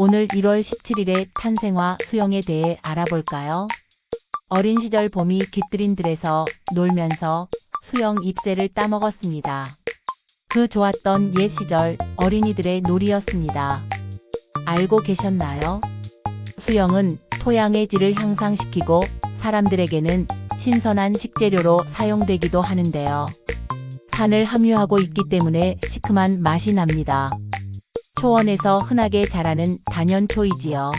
오늘 1월 17일의 탄생화 수영에 대해 알아볼까요? 어린 시절 봄이 깃들인 들에서 놀면서 수영 잎새를 따먹었습니다. 그 좋았던 옛 시절 어린이들의 놀이였습니다. 알고 계셨나요? 수영은 토양의 질을 향상시키고 사람들에게는 신선한 식재료로 사용되기도 하는데요. 산을 함유하고 있기 때문에 시큼한 맛이 납니다. 초원에서 흔하게 자라는 단연초이지요.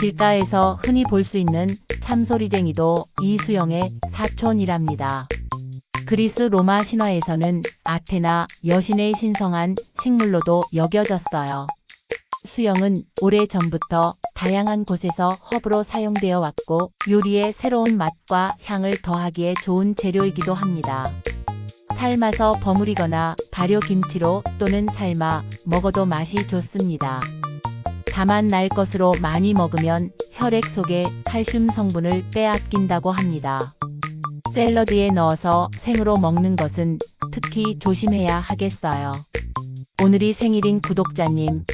길가에서 흔히 볼 수 있는 참소리쟁이도 이 수영의 사촌이랍니다. 그리스 로마 신화에서는 아테나 여신의 신성한 식물로도 여겨졌어요. 수영은 오래전부터 다양한 곳에서 허브로 사용되어 왔고 요리에 새로운 맛과 향을 더하기에 좋은 재료이기도 합니다. 삶아서 버무리거나 발효김치로 또는 삶아 먹어도 맛이 좋습니다. 다만 날 것으로 많이 먹으면 혈액 속에 칼슘 성분을 빼앗긴다고 합니다. 샐러드에 넣어서 생으로 먹는 것은 특히 조심해야 하겠어요. 오늘이 생일인 구독자님,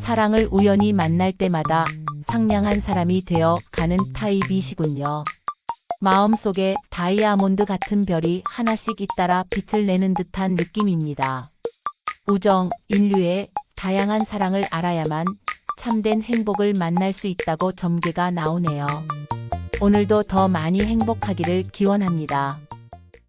사랑을 우연히 만날 때마다 상냥한 사람이 되어 가는 타입이시군요. 마음속에 다이아몬드 같은 별이 하나씩 잇따라 빛을 내는 듯한 느낌입니다. 우정, 인류의 다양한 사랑을 알아야만 참된 행복을 만날 수 있다고 점괘가 나오네요. 오늘도 더 많이 행복하기를 기원합니다.